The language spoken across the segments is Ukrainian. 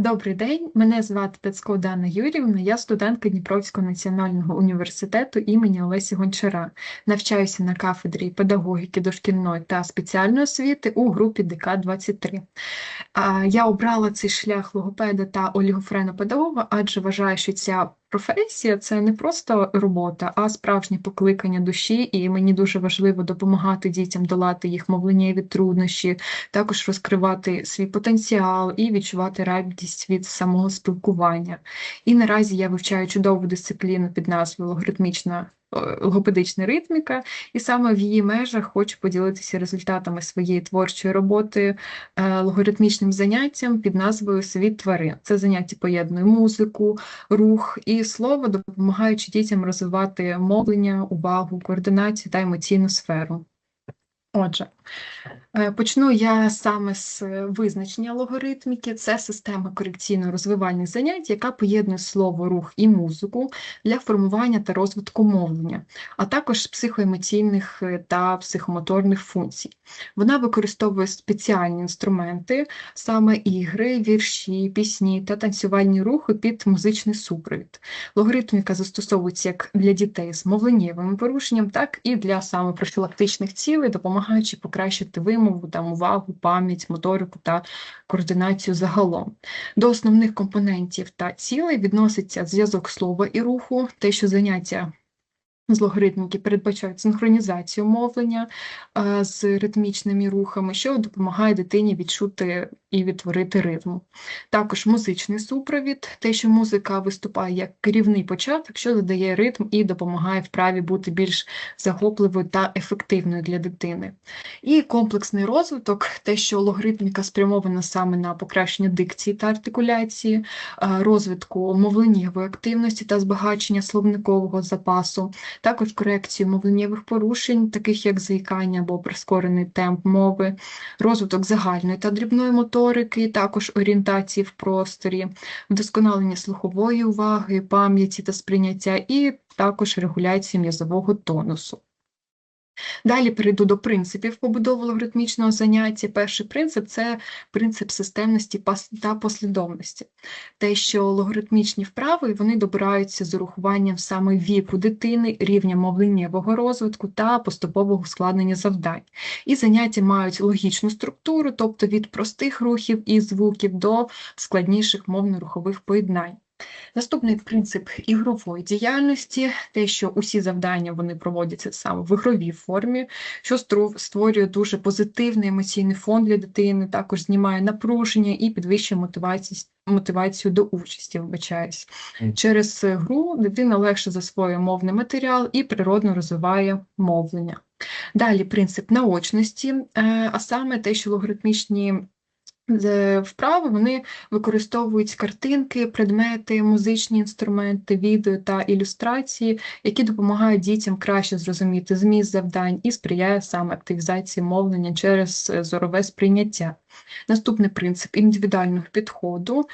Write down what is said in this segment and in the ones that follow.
Добрий день, мене звати Тацько Дана Юрівна, я студентка Дніпровського національного університету імені Олесі Гончара. Навчаюся на кафедрі педагогіки дошкільної та спеціальної освіти у групі ДК-23. Я обрала цей шлях логопеда та олігофренопедагога, адже вважаю, що ця професія це не просто робота, а справжнє покликання душі, і мені дуже важливо допомагати дітям долати їх мовленнєві труднощі, також розкривати свій потенціал і відчувати радість від самого спілкування. І наразі я вивчаю чудову дисципліну під назвою логаритмічна логопедична ритміка, і саме в її межах хочу поділитися результатами своєї творчої роботи логоритмічним заняттям під назвою Світ тварин. Це заняття поєднує музику, рух і слово, допомагаючи дітям розвивати мовлення, увагу, координацію та емоційну сферу. Отже, е, почну я саме з визначення логаритміки. Це система корекційно-розвивальних занять, яка поєднує слово, рух і музику для формування та розвитку мовлення, а також психоемоційних е, та психомоторних функцій. Вона використовує спеціальні інструменти, саме ігри, вірші, пісні та танцювальні рухи під музичний супровід. Логаритміка застосовується як для дітей з мовленнєвим порушенням, так і для саме профілактичних цілей, допомагаючи допомагаючи покращити вимову, там, увагу, пам'ять, моторику та координацію загалом. До основних компонентів та цілей відноситься зв'язок слова і руху, те, що заняття з логаритміки передбачають синхронізацію мовлення з ритмічними рухами, що допомагає дитині відчути і відтворити ритм. Також музичний супровід, те, що музика виступає як керівний початок, що додає ритм і допомагає вправі бути більш захопливою та ефективною для дитини. І комплексний розвиток, те, що логаритміка спрямована саме на покращення дикції та артикуляції, розвитку мовленнєвої активності та збагачення словникового запасу також корекцію мовленнєвих порушень, таких як заїкання або прискорений темп мови, розвиток загальної та дрібної моторики, також орієнтації в просторі, вдосконалення слухової уваги, пам'яті та сприйняття, і також регуляції м'язового тонусу. Далі перейду до принципів побудови логаритмічного заняття. Перший принцип це принцип системності та послідовності. Те, що логаритмічні вправи вони добираються з урахуванням саме віку дитини, рівня мовленнєвого розвитку та поступового складнення завдань. І заняття мають логічну структуру, тобто від простих рухів і звуків до складніших мовно-рухових поєднань. Наступний принцип ігрової діяльності, те, що усі завдання вони проводяться саме в ігровій формі, що створює дуже позитивний емоційний фон для дитини, також знімає напруження і підвищує мотивацію мотивацію до участі, вибачаюсь. Через гру дитина легше засвоює мовний матеріал і природно розвиває мовлення. Далі принцип наочності, е, а саме те, що логаритмічні вправи вони використовують картинки, предмети, музичні інструменти, відео та ілюстрації, які допомагають дітям краще зрозуміти зміст завдань і сприяє саме активізації мовлення через е, зорове сприйняття. Наступний принцип індивідуального підходу.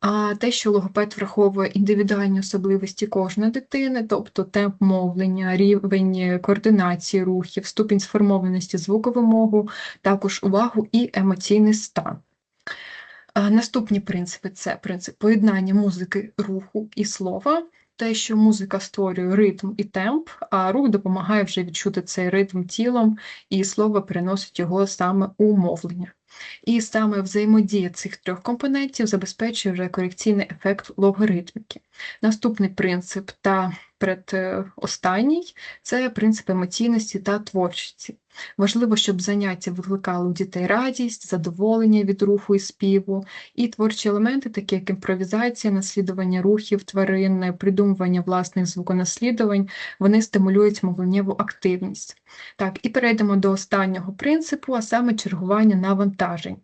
А те, що логопед враховує індивідуальні особливості кожної дитини, тобто темп мовлення, рівень координації рухів, ступінь сформованості звуковимогу, також увагу і емоційний стан. Наступні принципи це принцип поєднання музики, руху і слова. Те, що музика створює ритм і темп, а рух допомагає вже відчути цей ритм тілом, і слово переносить його саме у мовлення. І саме взаємодія цих трьох компонентів забезпечує вже корекційний ефект логаритміки. Наступний принцип та передостанній це принцип емоційності та творчості. Важливо, щоб заняття викликали у дітей радість, задоволення від руху і співу, і творчі елементи, такі як імпровізація, наслідування рухів, тварин, придумування власних звуконаслідувань, вони стимулюють мовленнєву активність. Так, І перейдемо до останнього принципу, а саме чергування навантажень.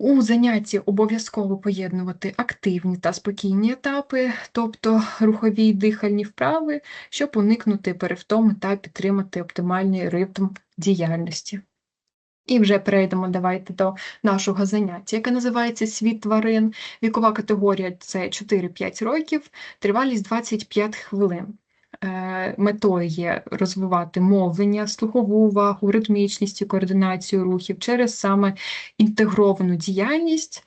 У занятті обов'язково поєднувати активні та спокійні етапи, тобто рухові й дихальні вправи, щоб уникнути перевтоми та підтримати оптимальний ритм діяльності. І вже перейдемо давайте до нашого заняття, яке називається Світ тварин. Вікова категорія це 4-5 років, тривалість 25 хвилин. Е, метою є розвивати мовлення, слухову увагу, ритмічність і координацію рухів через саме інтегровану діяльність.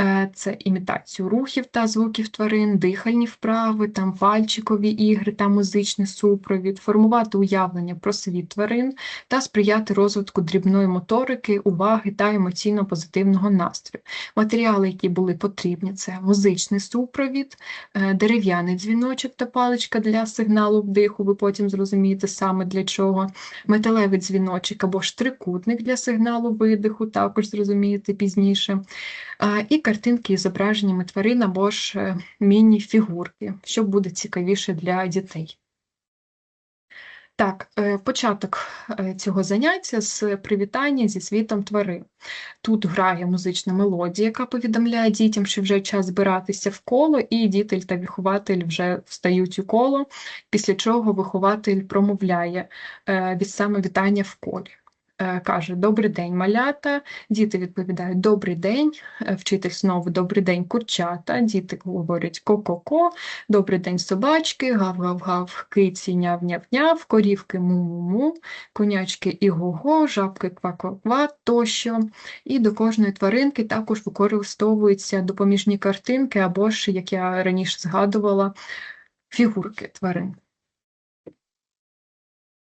Е, Це імітацію рухів та звуків тварин, дихальні вправи, там пальчикові ігри та музичний супровід, формувати уявлення про світ тварин та сприяти розвитку дрібної моторики, уваги та емоційно-позитивного настрою. Матеріали, які були потрібні, це музичний супровід, е, дерев'яний дзвіночок та паличка для сигналу вдиху, ви потім зрозумієте саме для чого, металевий дзвіночок або ж трикутник для сигналу видиху, також зрозумієте пізніше. Е, І картинки із зображеннями тварин або ж е, міні-фігурки, що буде цікавіше для дітей. Так, е, початок е, цього заняття з привітання зі світом тварин. Тут грає музична мелодія, яка повідомляє дітям, що вже час збиратися в коло, і дітель та вихователь вже встають у коло, після чого вихователь промовляє від саме вітання в колі. Е, Каже Добрий день, малята. Діти відповідають Добрий день, Е, вчитель знову Добрий день, курчата. Діти говорять ко-ко-ко, Добрий день, собачки, гав-гав-гав, киці, няв-няв-няв, корівки му-му-му, конячки і-го-го, жабки ква-ква-ква тощо. І до кожної тваринки також використовуються допоміжні картинки або ж, як я раніше згадувала, фігурки тварин.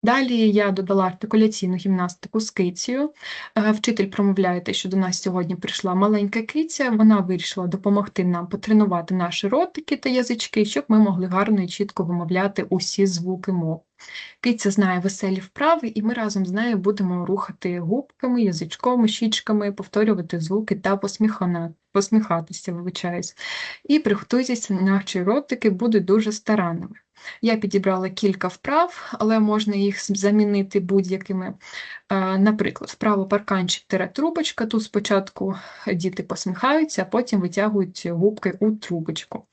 Далі я додала артикуляційну гімнастику з кицею. Е, Вчитель промовляє те, що до нас сьогодні прийшла маленька киця. Вона вирішила допомогти нам потренувати наші ротики та язички, щоб ми могли гарно і чітко вимовляти усі звуки мов. Киця знає веселі вправи, і ми разом з нею будемо рухати губками, язичком, щічками, повторювати звуки та посміхатися, вибачаюсь. І приготуйтеся, наші ротики будуть дуже старанними. Я підібрала кілька вправ, але можна їх замінити будь-якими. Е, Наприклад, вправо парканчик тире трубочка. Тут спочатку діти посміхаються, а потім витягують губки у трубочку.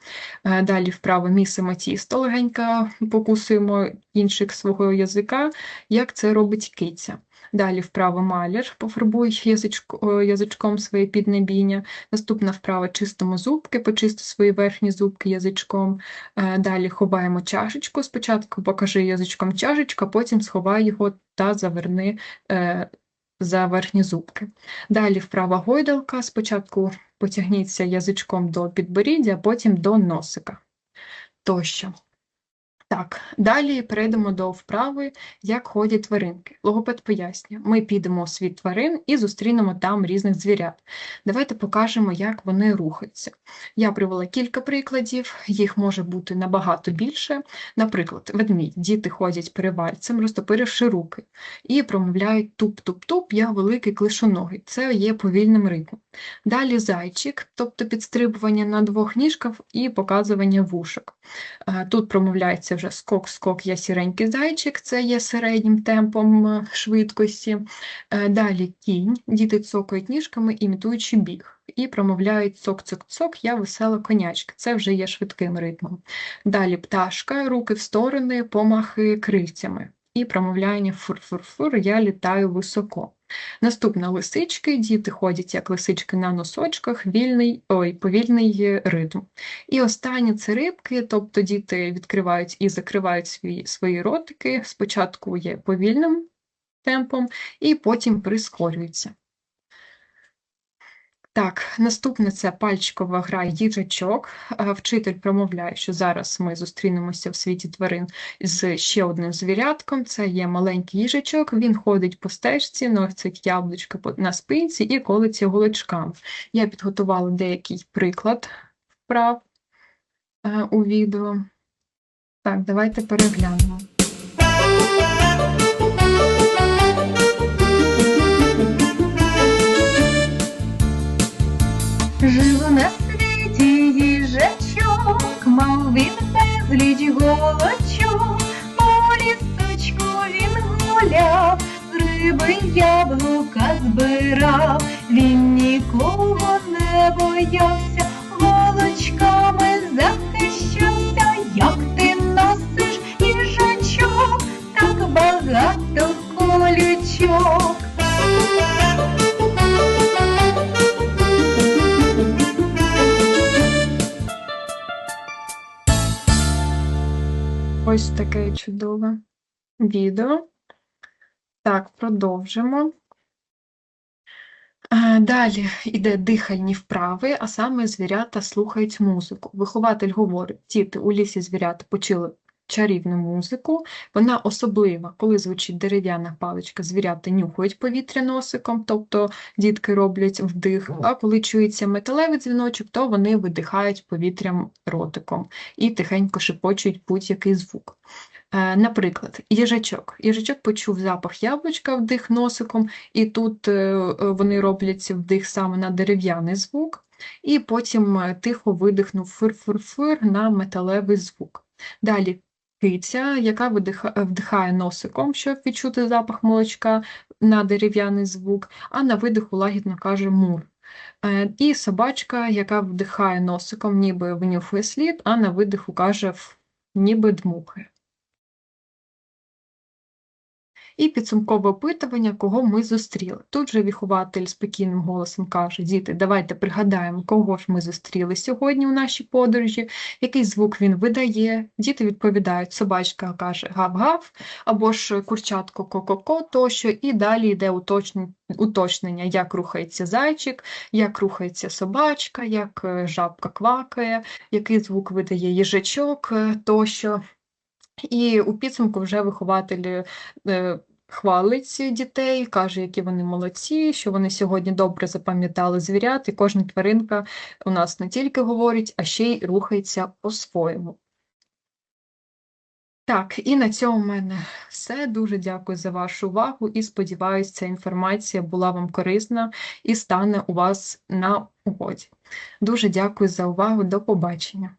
Е, Далі вправо місимо тісто, легенько покусуємо інших свого язика, як це робить киця. Далі вправо маляр, пофарбуй язичко, язичком своє піднебіння. Наступна вправа чистимо зубки, почисти свої верхні зубки язичком. Е, Далі ховаємо чашечку. Спочатку покажи язичком чашечку, а потім сховай його та заверни е, за верхні зубки. Далі вправа гойдалка. Спочатку потягніться язичком до підборіддя, а потім до носика. Тощо. Так, далі перейдемо до вправи, як ходять тваринки. Логопед пояснює, ми підемо у світ тварин і зустрінемо там різних звірят. Давайте покажемо, як вони рухаються. Я привела кілька прикладів, їх може бути набагато більше. Наприклад, ведмідь. Діти ходять перевальцем, розтопиривши руки, і промовляють туп-туп-туп, я великий клишоногий. Це є повільним ритмом. Далі зайчик, тобто підстрибування на двох ніжках і показування вушок. Е, Тут промовляється вже скок-скок, я сіренький зайчик, це є середнім темпом е, швидкості. Е, Далі кінь, діти цокають ніжками, імітуючи біг. І промовляють цок-цок-цок, я весела конячка. Це вже є швидким ритмом. Далі пташка, руки в сторони, помахи крильцями. І промовляння фур-фур-фур, я літаю високо. Наступна лисички, діти ходять як лисички на носочках, вільний, ой, повільний ритм. І останнє це рибки, тобто діти відкривають і закривають свої, свої ротики. Спочатку є повільним темпом, і потім прискорюються. Так, наступне це пальчикова гра їжачок. Е, Вчитель промовляє, що зараз ми зустрінемося в світі тварин з ще одним звірятком. Це є маленький їжачок. Він ходить по стежці, носить яблучко на спинці і колиться голочками. Я підготувала деякий приклад вправ е, у відео. Так, давайте переглянемо. Жив на світі їжачок, мав він безліч голочок, по лісочку він гуляв, з риби яблука збирав, він нікого не боявся, таке чудове відео. Так, продовжимо. Е, Далі йде дихальні вправи, а саме звірята слухають музику. Вихователь говорить: діти, у лісі звірята почули чарівну музику. Вона особлива, коли звучить дерев'яна паличка, звірята нюхають повітря носиком, тобто дітки роблять вдих. А коли чується металевий дзвіночок, то вони видихають повітрям ротиком і тихенько шепочуть будь-який звук. Е, Наприклад, їжачок. Їжачок почув запах яблучка, вдих носиком, і тут е, е, вони роблять вдих саме на дерев'яний звук, і потім тихо видихнув фир-фир-фир на металевий звук. Далі киця, яка вдихає носиком, щоб відчути запах молочка на дерев'яний звук, а на видиху лагідно каже мур. Е, І собачка, яка вдихає носиком, ніби винюхує слід, а на видиху каже ніби дмухає. І підсумкове опитування, кого ми зустріли. Тут же вихователь спокійним голосом каже: Діти, давайте пригадаємо, кого ж ми зустріли сьогодні у нашій подорожі, який звук він видає. Діти відповідають, собачка каже гав-гав, або ж курчатко ко-ко-ко тощо, і далі йде уточнення, як рухається зайчик, як рухається собачка, як е, жабка квакає, який звук видає їжачок е, тощо. І у підсумку вже вихователь е, хвалить дітей, каже, які вони молодці, що вони сьогодні добре запам'ятали звірят, і кожна тваринка у нас не тільки говорить, а ще й рухається по-своєму. Так, і на цьому в мене все. Дуже дякую за вашу увагу і сподіваюся, ця інформація була вам корисна і стане у вас на угоді. Дуже дякую за увагу. До побачення.